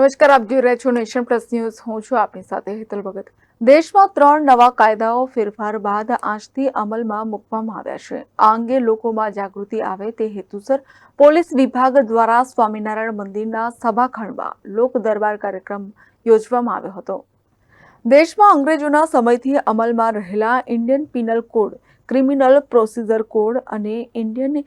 નમસ્કાર, આપ જોઈ રહ્યા છો નેશન પ્લસ ન્યૂઝ. હું છું આપની સાથે હેતલ ભગત. દેશમાં ત્રણ નવા કાયદાઓ ફેરફાર બાદ આજથી અમલમાં મૂકવામાં આવ્યા છે. આ અંગે લોકોમાં જાગૃતિ આવે તે હેતુસર પોલીસ વિભાગ દ્વારા સ્વામિનારાયણ મંદિરના સભાખંડમાં લોક દરબાર કાર્યક્રમ યોજવામાં આવ્યો હતો. દેશમાં અંગ્રેજોના સમયથી અમલમાં રહેલા Indian penal code, criminal procedure code અને ઇન્ડિયન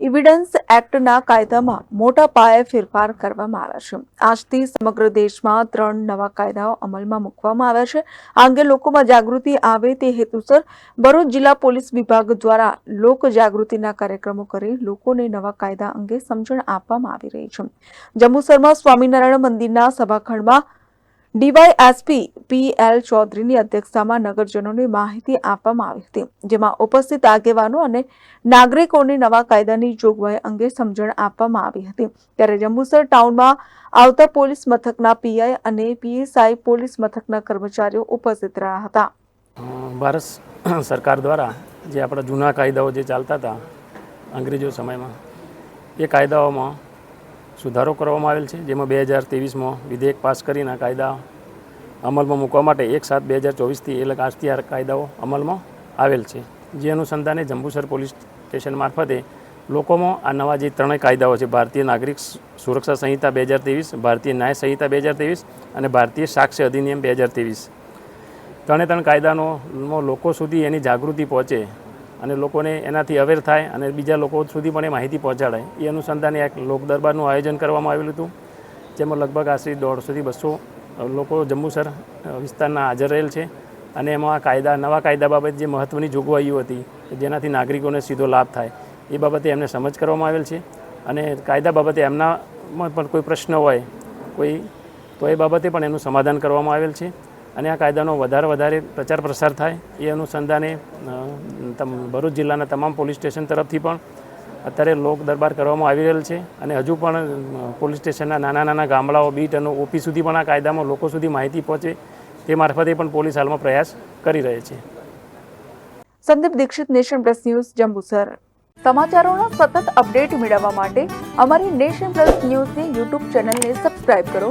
ઇવિડન્સ એક્ટના કાયદામાં મોટા પાયે ફેરફાર કરવામાં આવ્યા છે. આજથી સમગ્ર દેશમાં ત્રણ નવા કાયદાઓ અમલમાં મૂકવામાં આવ્યા છે. આ અંગે લોકોમાં જાગૃતિ આવે તે હેતુસર ભરૂચ જિલ્લા પોલીસ વિભાગ દ્વારા લોક જાગૃતિના કાર્યક્રમો કરી લોકોને નવા કાયદા અંગે સમજણ આપવામાં આવી રહી છે. જંબુસરમાં સ્વામિનારાયણ મંદિરના સભાખંડમાં ડીવાયએસપી પી એલ ચૌધરીની અધ્યક્ષતામાં નગરજનોને માહિતી આપવામાં આવી હતી, જેમાં ઉપસ્થિત આગેવાનો અને નાગરિકોને નવા કાયદાની જોગવાઈ અંગે સમજણ આપવામાં આવી હતી. ત્યારે જંબુસર ટાઉનમાં આવતા પોલીસ મથકના પીઆઈ અને પીએસઆઈ પોલીસ મથકના કર્મચારીઓ ઉપસ્થિત રહ્યા હતા. ભારત સરકાર દ્વારા જે આપણા જૂના કાયદાઓ જે ચાલતા હતા અંગ્રેજો સમયમાં, એ કાયદાઓમાં સુધારો કરવામાં આવેલ છે, જેમાં બે હજાર ત્રેવીસમાં વિધેયક પાસ કરીને આ કાયદા અમલમાં મૂકવા માટે એક સાત બે હજાર ચોવીસથી એટલે આજથી આ કાયદાઓ અમલમાં આવેલ છે. જે અનુસંધાને જંબુસર પોલીસ સ્ટેશન મારફતે લોકોમાં આ નવા જે ત્રણેય કાયદાઓ છે, ભારતીય નાગરિક સુરક્ષા સંહિતા બે હજાર ત્રેવીસ, ભારતીય ન્યાય સંહિતા બે હજાર ત્રેવીસ અને ભારતીય સાક્ષ્ય અધિનિયમ બે હજાર ત્રેવીસ. ત્રણે ત્રણ કાયદાનો લોકો સુધી એની જાગૃતિ પહોંચે અને લોકોને એનાથી અવેર થાય અને બીજા લોકો સુધી પણ એ માહિતી પહોંચાડાય. એ અનુસંધાને એક લોક દરબારનું આયોજન કરવામાં આવેલું હતું, જેમાં લગભગ આશરે દોઢસોથી બસો લોકો જંબુસર વિસ્તારના હાજર રહેલ છે અને એમાં કાયદા, નવા કાયદા બાબતે જે મહત્ત્વની જોગવાઈઓ હતી જેનાથી નાગરિકોને સીધો લાભ થાય, એ બાબતે એમને સમજ કરવામાં આવેલ છે અને કાયદા બાબતે એમનામાં પણ કોઈ પ્રશ્ન હોય કોઈ, તો એ બાબતે પણ એનું સમાધાન કરવામાં આવેલ છે. અને આ કાયદાનો વધારે વધારે પ્રચાર પ્રસાર થાય. એ અનુસંધાને ભરૂચ જિલ્લાના તમામ પોલીસ સ્ટેશન તરફથી પણ અત્યારે લોક દરબાર કરવામાં આવી રહેલ છે. અને હજુ પણ પોલીસ સ્ટેશનના નાના નાના ગામડાઓ, બીટ અને ઓપી સુધી પણ આ કાયદામાં લોકો સુધી માહિતી પહોંચે તે મારફતે પણ પોલીસ હાલમાં પ્રયાસ કરી રહી છે. Sandeep Dixit nation plus news, Jambusar. સમાચારોના સતત અપડેટ મેળવવા માટે અમારી નેશન પ્લસ ન્યૂઝની યુટ્યુબ ચેનલને સબસ્ક્રાઇબ કરો.